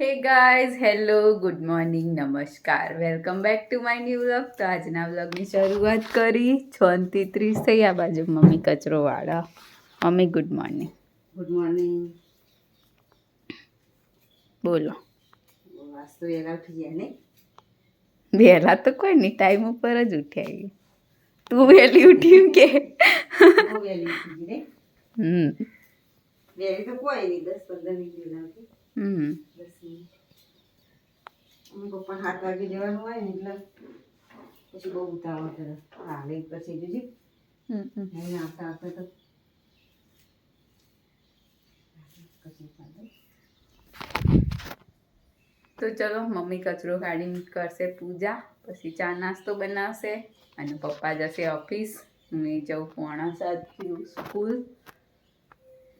Hey guys hello good morning નમસ્કાર welcome back to my new vlog તો આજના વ્લોગની શરૂઆત કરી. છ થી ત્રીસ થઈ આ બાજુ મમ્મી કચરો વાળા. Mummy good morning good morning બોલો. વહેલા તો કોઈ નહીં ટાઈમ ઉપર જ ઉઠ્યા ગઈ તું વહેલી ઉઠી કે. હમ. વહેલી તો કોઈ નહીં દસ પંદર મિનિટ હમ. અમે પપ્પા સાત વાગે જવાનું હોય ને એટલે પછી બહુ ઉતાવળ કરે. પછી જોજી. નહીં આવતા આવતા તો તો ચલો મમ્મી કચરો કાઢીને કરશે પૂજા પછી ચા નાસ્તો બનાવશે અને પપ્પા જશે ઓફિસ. હું એ જાઉં પોણા સાત સ્કૂલ.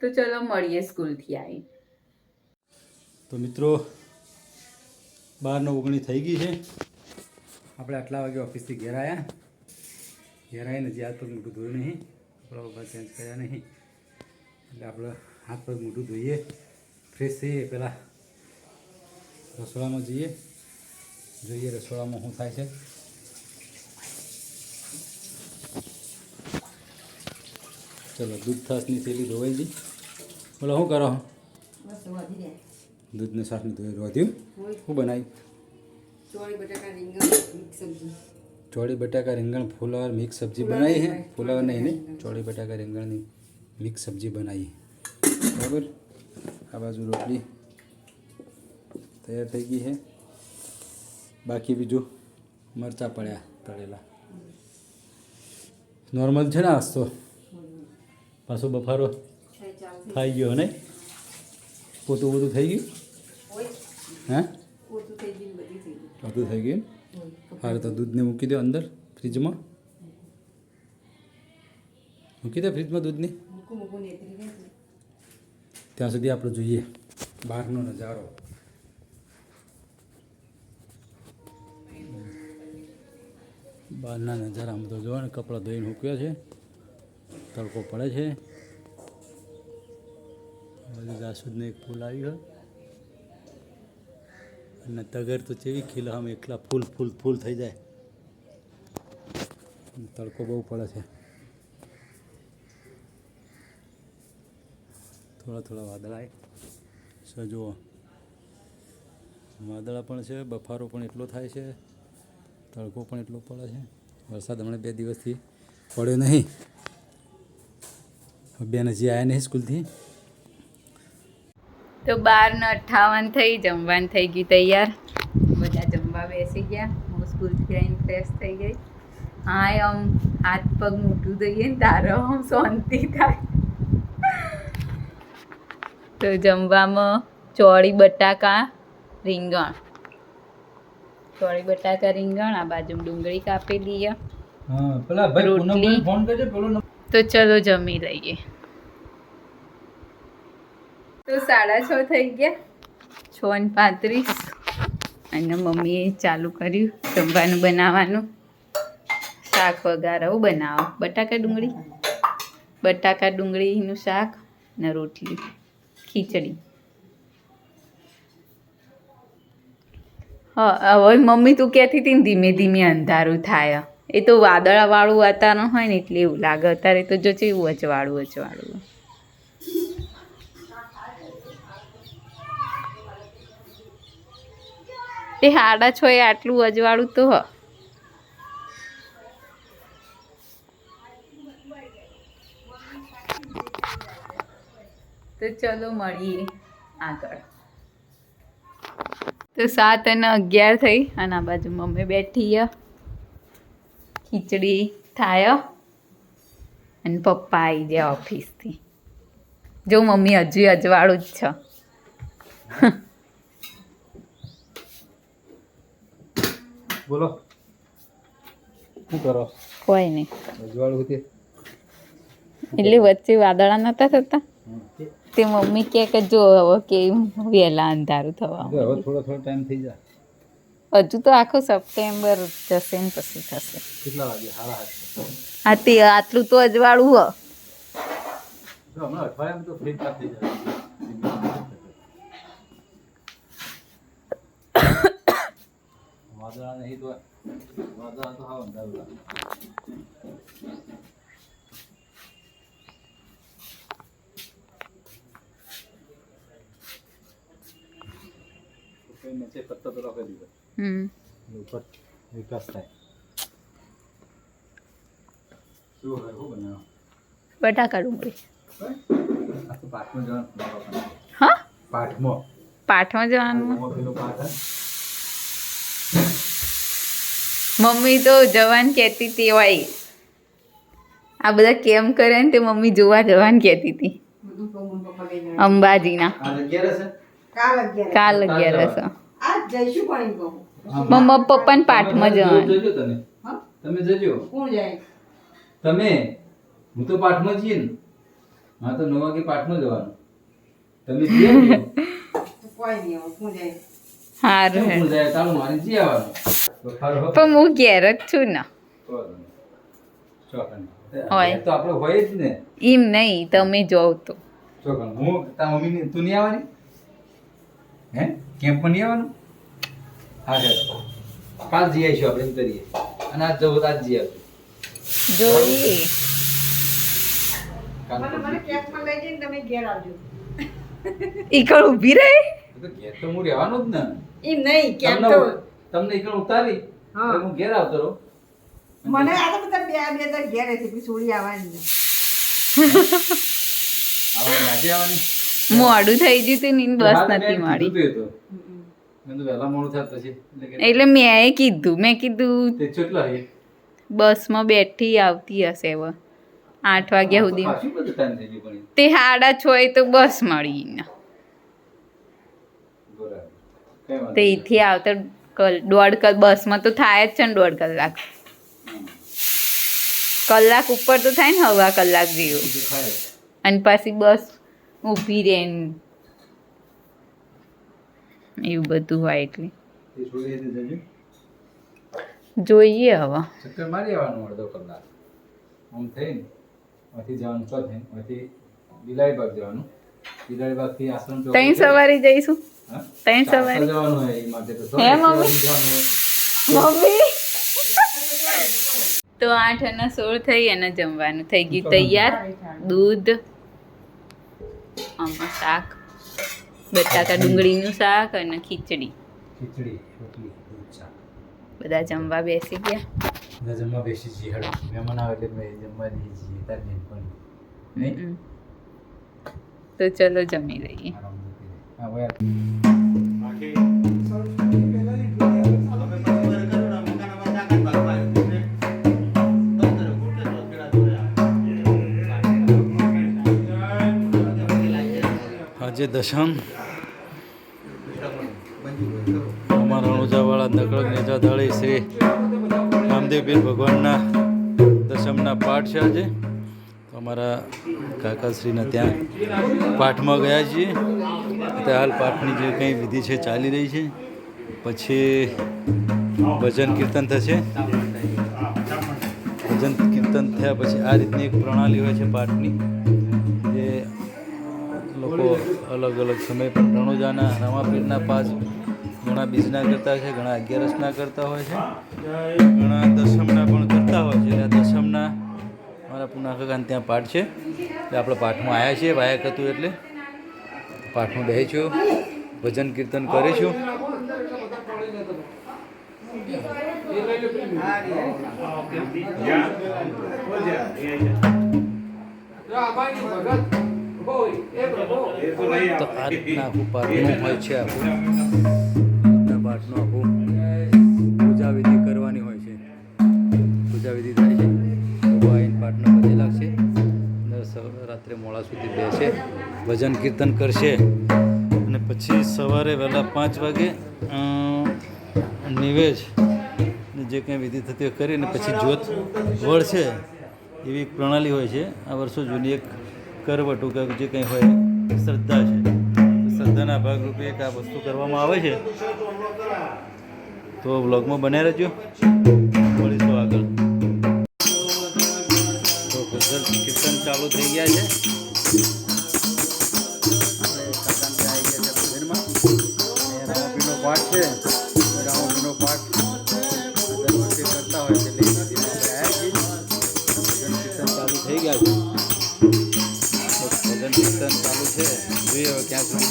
તો ચલો મળીએ સ્કૂલથી આવી તો મિત્રો, બારનો ઓગણી થઈ ગઈ છે. આપણે આટલા વાગે ઓફિસથી ઘેર આવ્યા ઘેર આવીને જે હાથ પગ મોઢું ધોયું નહીં. આપણા વપડા ચેન્જ કર્યા નહીં. એટલે આપણે હાથ પગ મોઢું ધોઈએ. ફ્રેશ થઈએ પહેલાં. રસોડામાં જઈએ. જોઈએ રસોડામાં શું થાય છે. ચલો દૂધ થાસની થેલી ધોવાઈ ગઈ. બોલો, શું કરો? બસ દૂધને છાશની ધોઈ રોધ્યું શું બનાવ્યું ચોળી બટાકા રીંગણ ફુલાવર મિક્સ સબ્જી બનાવી હે? ફુલાવર નહીં ને? ચોળી બટાકા રીંગણની મિક્સ સબ્જી બનાવી બરાબર? આ બાજુ રોટલી તૈયાર થઈ ગઈ છે બાકી બીજું મરચાં પડ્યા તળેલા. નોર્મલ છે ને આજ તો? પાછો બફારો થઈ ગયો ને? પોતું બધું થઈ ગયું? હે બધી થઈ ગયું હારે તો દૂધને મૂકી દો અંદર ફ્રીજમાં મૂકી દે ફ્રીજમાં દૂધને ત્યાં સુધી આપણે જોઈએ બહારનો નજારો બહારના નજારામાં તો જોવા ને કપડાં ધોઈને મૂક્યા છે તડકો પડે છે જાસૂદને એક ફૂલ આવ્યું હોય અને તગર તો ચેવી ખીલા આમ એકલા ફૂલ ફૂલ ફૂલ થઈ જાય. તડકો બહુ પડે છે. થોડા થોડા વાદળા સજુઓ વાદળા પણ છે, બફારો પણ એટલો થાય છે, તડકો પણ એટલો પડે છે. વરસાદ હમણાં બે દિવસથી પડ્યો નહીં. બેન હજી આવ્યા નહીં સ્કૂલથી? તો બાર ને અઠ્ઠાવન થઈ જમવાનું થઈ ગયું તૈયાર. બધા જમવા બેસી ગયા. હું સ્કૂલથી આવીને ફ્રેશ થઈ ગઈ. હા આમ હાથ પગ મોટું દઈએ ને તારો આમ શાંતિ થાય. તો જમવામાં ચોળી બટાકા રીંગણ. ચોળી બટાકા રીંગણ આ બાજુ ડુંગળી કરજો પેલો તો ચલો જમી લઈએ. તો સાડા છ થઈ ગયા. છ ને પાંત્રીસ. અને મમ્મીએ ચાલુ કર્યું જમવાનું બનાવવાનું. શાક વઘારવું બનાવો. બટાકા ડુંગળી? બટાકા ડુંગળીનું શાક ને રોટલી. ખીચડી. હવે મમ્મી તું કહેતી હતી ને ધીમે ધીમે અંધારું થાય. એ તો વાદળવાળું વાતાવરણ હોય ને એટલે એવું લાગે. અત્યારે તો જો એવું અજવાળું અજવાળું એ હાડા છો એ આટલું અજવાળું તો હ. તો ચલો મળીએ આગળ. તો સાત અને અગિયાર થઈ અને આ બાજુ મમ્મી બેઠી ખીચડી થાય અને પપ્પા આવી ગયા ઓફિસથી. જો મમ્મી હજુ અજવાળું જ છે. બોલો. શું કરો? કોઈ નહીં. અજવાળું હતી એટલે વચ્ચે વાદળા નતા થતા? તે મમ્મી કે કે જો હવે કે વહેલા અંધારું થવા હવે થોડો થોડો ટાઈમ થઈ જાય. હજુ તો આખો સપ્ટેમ્બર જશે ને પછી થશે. કેટલા વાગે? હારા હાથ હા તે આટલું તો અજવાળું હ. હમણાં અઠવાડિયામાં તો ફ્રીજ થઈ જાય. વાદળા નહીં તો વાદળા તો હાવ અંધારું લાગે. કોઈ નીચે પત્તો પેલો કરી દીધો હમ ઉપર વિકાસ થાય શું હોય શું બનાવો બટાકા ડુંગળી આ તો પાઠમાં જવાનું હા પાઠમાં પાઠમાં જવાનું પાઠમાં પેલો પાઠ હે. મમ્મી તો જવાન કહેતી હતી હોય આ બધા કેમ કરે ને તે મમ્મી જોવા જવાન કહેતી હતી. પપ્પા. અંબાજીના? કાલ અગિયાર કાલ અગિયારસ મમ્મા પપ્પાને પાઠમાં જવાનું. તમે. જજો. કોણ જાય? તમે? હું તો પાઠમાં છીએ ને. હા તો નવ વાગે પાઠમાં જવાનું. તમે કોઈ નહીં હું જાય? સારું. પણ હું ઘેર જ છું ને. હોય. તો આપણે હોય જ ને. એમ નહીં તમે જોવ તો. હું તારા મમ્મીની તું નહીં આવવાની? હે? કેમ્પમાં નહીં આવવાનું? હા હેડ કાલ જઈ આવીશું આપણે એમ કરીએ. અને આજ જવું આજ જઈ આવશું જોઈએ. મને કેમ્પમાં લઈ જઈને તમે ઘેર આવજો. ઈકડ ઊભી રહે? તો ઘેર તો હું રહેવાનું જ ને. એમ નહીં કેમ તો તમને એકણ ઉતારી હું. ઘેર આવતો રહું. મને આ તો બધા બે બે તો ઘેર હતી પછી છોડી આવવાની ને. આજે આવવાની. મોડું થઈ ગયું હતું ને બસ તો નથી મેં મળી કીધું તો એ તો. મેં તો વહેલા મોડું થાય પછી એટલે મેં કીધું મેં કીધું તે બસમાં બેઠી આવતી હશે હવે. આઠ વાગ્યા સુધી. તે સાડા છ તો બસ મળી ને બરાબર. કઈ વાંધો તે નહીં. અહીંથી આવતા દોઢ કલાક બસમાં તો થાય જ છે ને દોઢ કલાક. કલાક ઉપર તો થાય ને હવા કલાક જેવું. અને પાછી બસ ઊભી રહે એવું બધું હોય એટલે. જોઈએ હવે. ચક્કર મારી આવવાનું અડધો કલાક. આમ થઈને અહીંથી જવાનું છ થઈને અહીંથી બિલાડી જવાનું. બિલાડી આશ્રમ તઈ સવારે જઈશું? હા? સવારે. જવાનું હોય એ માટે તો. હે, મમ્મી? મમ્મી? તો આઠ અને સોળ થઈ અને જમવાનું થઈ ગયું. તૈયાર? દૂધ આમાં શાક બટાકા ડુંગળીનું શાક અને ખીચડી. બધા જમવા બેસી ગયા? જમવા બેસી છીએ હેડો મહેમાન આવે એટલે મેં જમવા જઈએ છીએ તાર બેનપણી. તો ચલો જમી લઈએ. દશમ અમારા રણુજાવાળા નકળગ નેજા દાળી શ્રી રામદેવપીર ભગવાનના દશમના પાઠ છે આજે. અમારા કાકાશ્રીના ત્યાં પાઠમાં ગયા છીએ. અત્યારે હાલ પાઠની જે કંઈ વિધિ છે ચાલી રહી છે. પછી ભજન કીર્તન થશે. ભજન કીર્તન થયા પછી આ રીતની એક પ્રણાલી હોય છે પાઠની. લોકો અલગ અલગ સમય પર રણોજાના રમાપીરના પાસ ઘણા બીજના કરતા છે ઘણા અગિયારસના કરતા હોય છે. ઘણા દશમના પણ કરતા હોય છે. એટલે દસમના દશમના પુનાકાકાને પુના કાકાને ત્યાં પાઠ છે. એટલે આપણે પાઠમાં આવ્યા છીએ વાયક હતું એટલે પાઠમાં બેસીશું ભજન કીર્તન કરીશું તો આ રીતના આખું પાઠનું હોય છે આખું પાઠનું આખું. પૂજા વિધિ કરવાની હોય છે. પૂજા વિધિ થાય છે. ભગવાન પાઠના પગે લાગશે. અને રાત્રે મોડા સુધી બેસે. ભજન કીર્તન કરશે. અને પછી સવારે વહેલા પાંચ વાગે અ, નિવેશ જે કંઈ વિધિ થતી હોય કરીને પછી જ્યોત વળશે એવી એક પ્રણાલી હોય છે. આ વર્ષો જૂની એક કરવટું કે જે કંઈ હોય શ્રદ્ધા છે. શ્રદ્ધાના ભાગરૂપે એક આ વસ્તુ કરવામાં આવે છે. તો વ્લોગમાં બનાવી રહેજો. મળીશું આગળ. તો ગઝલ કીર્તન ચાલુ થઈ ગયા છે.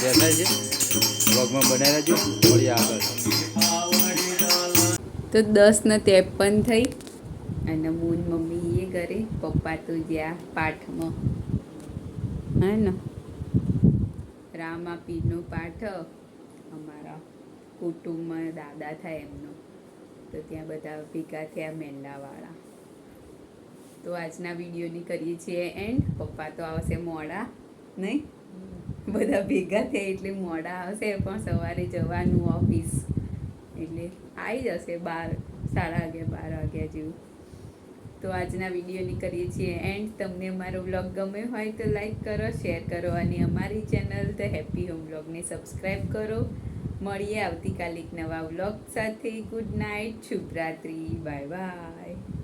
બેઠા છે. વ્લોગમાં બનાવી રહેજો મળીએ આગળ. તો દસ ને ત્રેપન થઈ અને મૂન મમ્મી એ ઘરે, પપ્પા તો જ્યાં પાઠમાં. હે ને? રામા પીરનો પાઠ, અમારા કુટુંબમાં દાદા થાય એમનો. તો ત્યાં બધા ભેગા થયા મેંડાવાળા. તો આજના વિડીયોની કરીએ છીએ એન્ડ. પપ્પા તો આવશે મોડા, નહીં? બધા ભેગા થયા એટલે મોડા આવશે, પણ સવારે જવાનું ઓફિસ. એટલે આવી જશે બાર, સાડા અગિયાર, બાર વાગ્યા જેવું. તો આજના વિડીયોની કરીએ છીએ એન્ડ. તમને અમારો વ્લોગ ગમ્યો હોય તો લાઈક કરો, શેર કરો અને અમારી ચેનલ ધ હેપી હોમ બ્લોગને સબસ્ક્રાઈબ કરો. મળીએ આવતીકાલે એક નવા વ્લોગ સાથે. ગુડ નાઇટ શુભરાત્રી બાય બાય.